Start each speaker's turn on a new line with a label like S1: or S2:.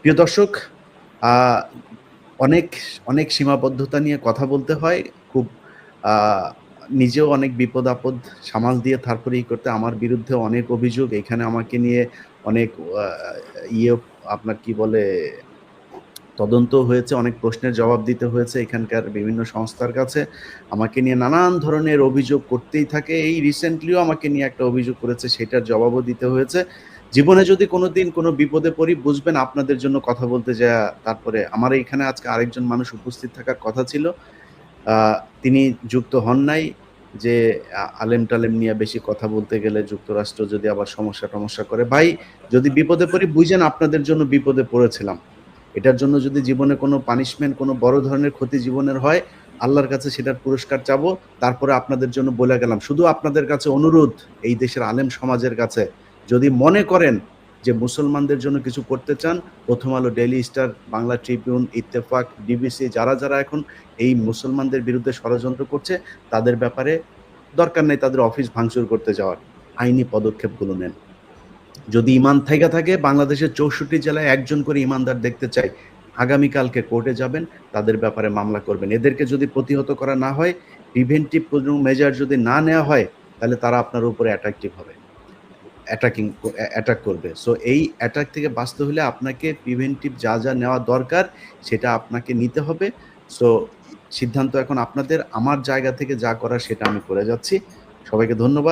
S1: প্রিয় দর্শক অনেক অনেক সীমাবদ্ধতা নিয়ে কথা বলতে হয়। খুব নিজেও অনেক বিপদ আপদ সামাল দিয়ে তারপরে ই করতে আমার বিরুদ্ধে অনেক অভিযোগ, এখানে আমাকে নিয়ে অনেক ইয়ে আপনার কি বলে, তদন্ত হয়েছে, অনেক প্রশ্নের জবাব দিতে হয়েছে এখানকার বিভিন্ন সংস্থার কাছে। আমাকে নিয়ে নানান ধরনের অভিযোগ করতেই থাকে। এই রিসেন্টলিও আমাকে নিয়ে একটা অভিযোগ করেছে, সেটার জবাবও দিতে হয়েছে। জীবনে যদি কোনোদিন কোনো বিপদে পড়ি, বুঝবেন আপনাদের জন্য কথা বলতে যা তারপরে আমার এইখানে আজকে আরেকজন মানুষ উপস্থিত থাকার কথা ছিল। তিনি যুক্ত হন নাই যে আলেম টালেম নিয়ে বেশি কথা বলতে গেলে যুক্তরাষ্ট্র যদি আবার সমস্যা টমস্যা করে। ভাই, যদি বিপদে পড়ি, বুঝেন আপনাদের জন্য বিপদে পড়েছিলাম। এটার জন্য যদি জীবনে কোনো পানিশমেন্ট কোনো বড় ধরনের ক্ষতি জীবনের হয়, আল্লাহর কাছে সেটার পুরস্কার চাবো, তারপরে আপনাদের জন্য বলে গেলাম। শুধু আপনাদের কাছে অনুরোধ, এই দেশের আলেম সমাজের কাছে যদি মনে করেন যে মুসলমানদের জন্য কিছু করতে চান, Prothom Alo Daily Star Bangla Tribune Ittefaq DBC যারা যারা এখন এই মুসলমানদের বিরুদ্ধে ষড়যন্ত্র করছে, তাদের ব্যাপারে দরকার নেই তাদের অফিস ভাঙচুর করতে যাওয়ার। আইনি পদক্ষেপগুলো নেন। যদি ইমান থেকে থাকে, বাংলাদেশের চৌষট্টি জেলায় একজন করে ইমানদার দেখতে চাই, আগামীকালকে কোর্টে যাবেন, তাদের ব্যাপারে মামলা করবেন। এদেরকে যদি প্রতিহত করা না হয় প্রিভেন্টিভ মেজার যদি না নেওয়া হয়, তাহলে তারা আপনার উপরে অ্যাট্রাকটিভ হবে। অ্যাটাকিং অ্যাটাক করবে। সো এই অ্যাটাক থেকে বাঁচতে হলে আপনাকে প্রিভেন্টিভ যা যা নেওয়া দরকার, সেটা আপনাকে নিতে হবে। সো সিদ্ধান্ত এখন আপনাদের। আমার জায়গা থেকে যা করার সেটা আমি করে যাচ্ছি। সবাইকে ধন্যবাদ।